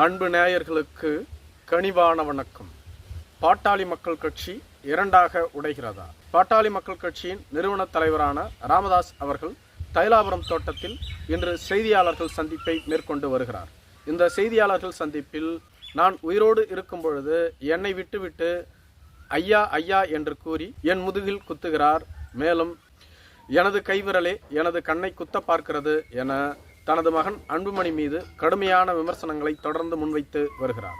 அன்பு நேயர்களுக்கு கனிவான வணக்கம். பாட்டாளி மக்கள் கட்சி இரண்டாக உடைகிறதா? பாட்டாளி மக்கள் கட்சியின் நிறுவன தலைவரான ராமதாஸ் அவர்கள் தைலாபுரம் தோட்டத்தில் இன்று செய்தியாளர்கள் சந்திப்பை மேற்கொண்டு வருகிறார். இந்த செய்தியாளர்கள் சந்திப்பில் நான் உயிரோடு இருக்கும் பொழுது என்னை விட்டுவிட்டு ஐயா ஐயா என்று கூறி என் முதுகில் குத்துகிறார். மேலும் எனது கைவிரலே எனது கண்ணை குத்த பார்க்கிறது என தனது மகன் அன்புமணி மீது கடுமையான விமர்சனங்களை தொடர்ந்து முன்வைத்து வருகிறார்.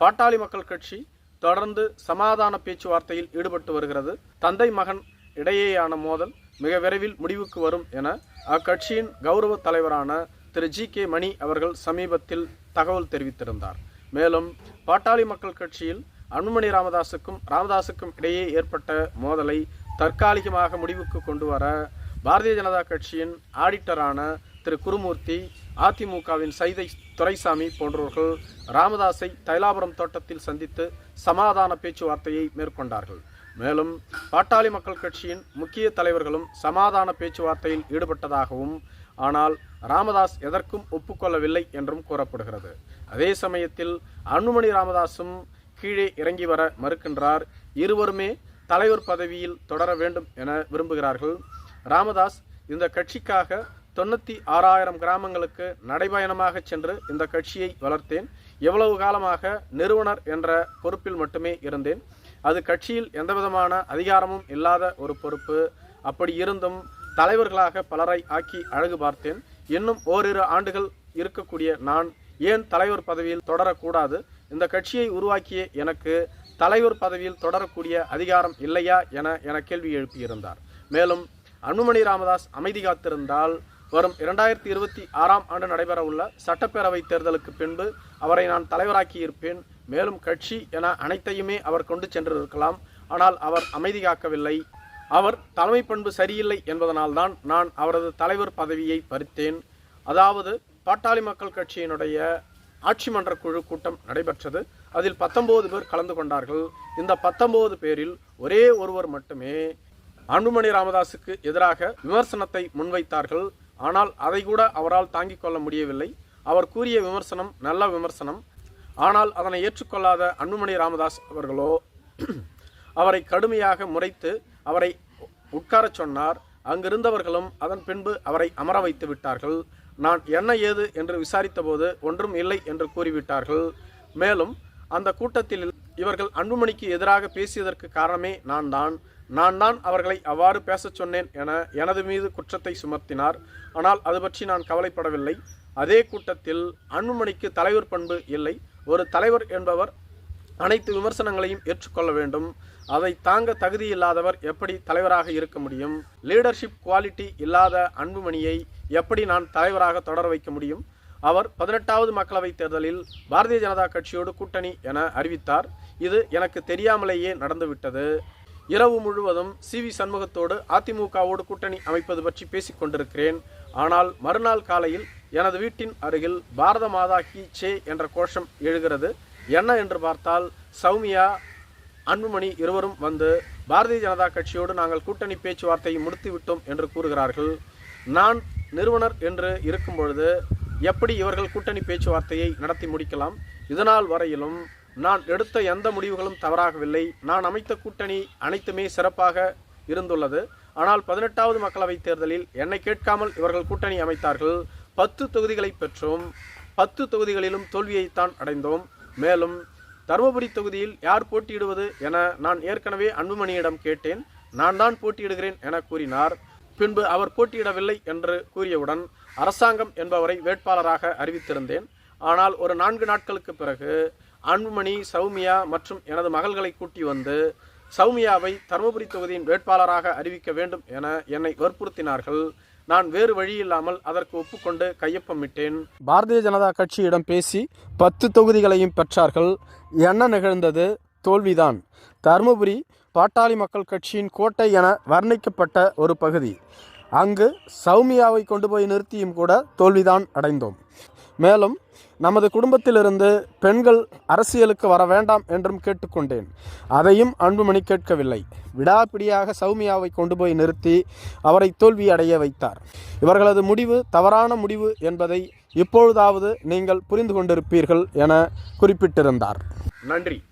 பாட்டாளி மக்கள் கட்சி தொடர்ந்து சமாதான பேச்சுவார்த்தையில் ஈடுபட்டு வருகிறது. தந்தை மகன் இடையேயான மோதல் மிக விரைவில் முடிவுக்கு வரும் என அக்கட்சியின் கௌரவ தலைவரான திரு ஜி கே மணி அவர்கள் சமீபத்தில் தகவல் தெரிவித்திருந்தார். மேலும் பாட்டாளி மக்கள் கட்சியில் அன்புமணி ராமதாஸுக்கும் ராமதாஸுக்கும் இடையே ஏற்பட்ட மோதலை தற்காலிகமாக முடிவுக்கு கொண்டு வர பாரதிய ஜனதா கட்சியின் ஆடிட்டரான திரு குருமூர்த்தி அதிமுகவின் சைதை துரைசாமி போன்றவர்கள் ராமதாஸை தைலாபுரம் தோட்டத்தில் சந்தித்து சமாதான பேச்சுவார்த்தையை மேற்கொண்டார்கள். மேலும் பாட்டாளி மக்கள் கட்சியின் முக்கிய தலைவர்களும் சமாதான பேச்சுவார்த்தையில் ஈடுபட்டதாகவும் ஆனால் ராமதாஸ் எதற்கும் ஒப்புக்கொள்ளவில்லை என்றும் கூறப்படுகிறது. அதே சமயத்தில் அன்புமணி ராமதாஸும் கீழே இறங்கி வர மறுக்கின்றார். இருவருமே தலைவர் பதவியில் தொடர வேண்டும் என விரும்புகிறார்கள். ராமதாஸ் இந்த கட்சிக்காக தொண்ணூற்றி ஆறாயிரம் கிராமங்களுக்கு நடைபயணமாக சென்று இந்த கட்சியை வளர்த்தேன். எவ்வளவு காலமாக நிறுவனர் என்ற பொறுப்பில் மட்டுமே இருந்தேன். அது கட்சியில் எந்தவிதமான அதிகாரமும் இல்லாத ஒரு பொறுப்பு. அப்படி இருந்தும் தலைவர்களாக பலரை ஆக்கி அழகு பார்த்தேன். இன்னும் ஓரிரு ஆண்டுகள் இருக்கக்கூடிய நான் ஏன் தலைவர் பதவியில் தொடரக்கூடாது? இந்த கட்சியை உருவாக்கிய எனக்கு தலைவர் பதவியில் தொடரக்கூடிய அதிகாரம் இல்லையா என என கேள்வி எழுப்பியிருந்தார். மேலும் அன்புமணி ராமதாஸ் அமைதி காத்திருந்தால் வரும் இரண்டாயிரத்தி இருபத்தி ஆறாம் ஆண்டு நடைபெறவுள்ள சட்டப்பேரவை தேர்தலுக்கு பின்பு அவரை நான் தலைவராக்கி இருப்பேன் மேலும் கட்சி என அனைத்தையுமே அவர் கொண்டு சென்றிருக்கலாம். ஆனால் அவர் அமைதி காக்கவில்லை. அவர் தலைமை பண்பு சரியில்லை என்பதனால்தான் நான் அவரது தலைவர் பதவியை பறித்தேன். அதாவது பாட்டாளி மக்கள் கட்சியினுடைய ஆட்சி மன்ற குழு கூட்டம் நடைபெற்றது. அதில் பத்தொன்பது பேர் கலந்து கொண்டார்கள். இந்த பத்தொன்பது பேரில் ஒரே ஒருவர் மட்டுமே அன்புமணி ராமதாஸுக்கு எதிராக விமர்சனத்தை முன்வைத்தார்கள். ஆனால் அதை கூட அவரால் தாங்கிக் கொள்ள முடியவில்லை. அவர் கூறிய விமர்சனம் நல்ல விமர்சனம். ஆனால் அதனை ஏற்றுக்கொள்ளாத அன்புமணி ராமதாஸ் அவர்களோ அவரை கடுமையாக முறைத்து அவரை உட்காரச் சொன்னார். அங்கிருந்தவர்களும் அதன் பின்பு அவரை அமர வைத்து விட்டார்கள். நான் என்ன ஏது என்று விசாரித்தபோது ஒன்றும் இல்லை என்று கூறிவிட்டார்கள். மேலும் அந்த கூட்டத்தில் இவர்கள் அன்புமணிக்கு எதிராக பேசியதற்கு காரணமே நான் தான் நான் தான் அவர்களை அவ்வாறு பேசச் சொன்னேன் என எனது மீது குற்றத்தை சுமத்தினார். ஆனால் அது பற்றி நான் கவலைப்படவில்லை. அதே கூட்டத்தில் அன்புமணிக்கு தலைவர் பண்பு இல்லை. ஒரு தலைவர் என்பவர் அனைத்து விமர்சனங்களையும் ஏற்றுக்கொள்ள வேண்டும். அதை தாங்க தகுதி இல்லாதவர் எப்படி தலைவராக இருக்க முடியும்? லீடர்ஷிப் குவாலிட்டி இல்லாத அன்புமணியை எப்படி நான் தலைவராக தொடர வைக்க முடியும்? அவர் பதினெட்டாவது மக்களவைத் தேர்தலில் பாரதிய ஜனதா கட்சியோடு கூட்டணி என அறிவித்தார். இது எனக்கு தெரியாமலேயே நடந்துவிட்டது. இரவு முழுவதும் சி வி சண்முகத்தோடு அதிமுகவோடு கூட்டணி அமைப்பது பற்றி பேசிக் கொண்டிருக்கிறேன். ஆனால் மறுநாள் காலையில் எனது வீட்டின் அருகில் பாரத மாதா கி சே என்ற கோஷம் எழுகிறது. என்ன என்று பார்த்தால் சௌமியா அன்புமணி இருவரும் வந்து பாரதிய ஜனதா கட்சியோடு நாங்கள் கூட்டணி பேச்சுவார்த்தையை முடித்துவிட்டோம் என்று கூறுகிறார்கள். நான் நிறுவனர் என்று இருக்கும் பொழுது எப்படி இவர்கள் கூட்டணி பேச்சுவார்த்தையை நடத்தி முடிக்கலாம்? இதனால் வரையிலும் நான் எடுத்த எந்த முடிவுகளும் தவறாகவில்லை. நான் அமைத்த கூட்டணி அனைத்துமே சிறப்பாக இருந்துள்ளது. ஆனால் பதினெட்டாவது மக்களவைத் தேர்தலில் என்னை கேட்காமல் இவர்கள் கூட்டணி அமைத்தார்கள். பத்து தொகுதிகளை பெற்றோம். பத்து தொகுதிகளிலும் தோல்வியைத்தான் அடைந்தோம். மேலும் தருமபுரி தொகுதியில் யார் போட்டியிடுவது என நான் ஏற்கனவே அன்புமணியிடம் கேட்டேன். நான் தான் போட்டியிடுகிறேன் என கூறினார். பின்பு அவர் போட்டியிடவில்லை என்று கூறியவுடன் அரசாங்கம் என்பவரை வேட்பாளராக அறிவித்திருந்தேன். ஆனால் ஒரு நான்கு நாட்களுக்கு பிறகு அன்புமணி சௌமியா மற்றும் எனது மகள்களை கூட்டி வந்து சௌமியாவை தருமபுரி தொகுதியின் வேட்பாளராக அறிவிக்க வேண்டும் என என்னை வற்புறுத்தினார்கள். நான் வேறு வழியில்லாமல் அதற்கு ஒப்புக்கொண்டு கையொப்பமிட்டேன் பாரதிய ஜனதா கட்சியிடம் பேசி பத்து தொகுதிகளையும் பெற்றார்கள். என்ன நிகழ்ந்தது? தோல்விதான். தருமபுரி பாட்டாளி மக்கள் கட்சியின் கோட்டை என வர்ணிக்கப்பட்ட ஒரு பகுதி. அங்கு சௌமியாவை கொண்டு போய் நிறுத்தியும் கூட தோல்விதான் அடைந்தோம். மேலும் நமது குடும்பத்திலிருந்து பெண்கள் அரசியலுக்கு வர வேண்டாம் என்றும் கேட்டுக்கொண்டேன். அதையும் அன்புமணி கேட்கவில்லை. விடாப்பிடியாக சௌமியாவை கொண்டு போய் நிறுத்தி அவரை தோல்வி அடைய வைத்தார். இவர்களது முடிவு தவறான முடிவு என்பதை இப்பொழுதாவது நீங்கள் புரிந்து கொண்டிருப்பீர்கள் என குறிப்பிட்டிருந்தார். நன்றி.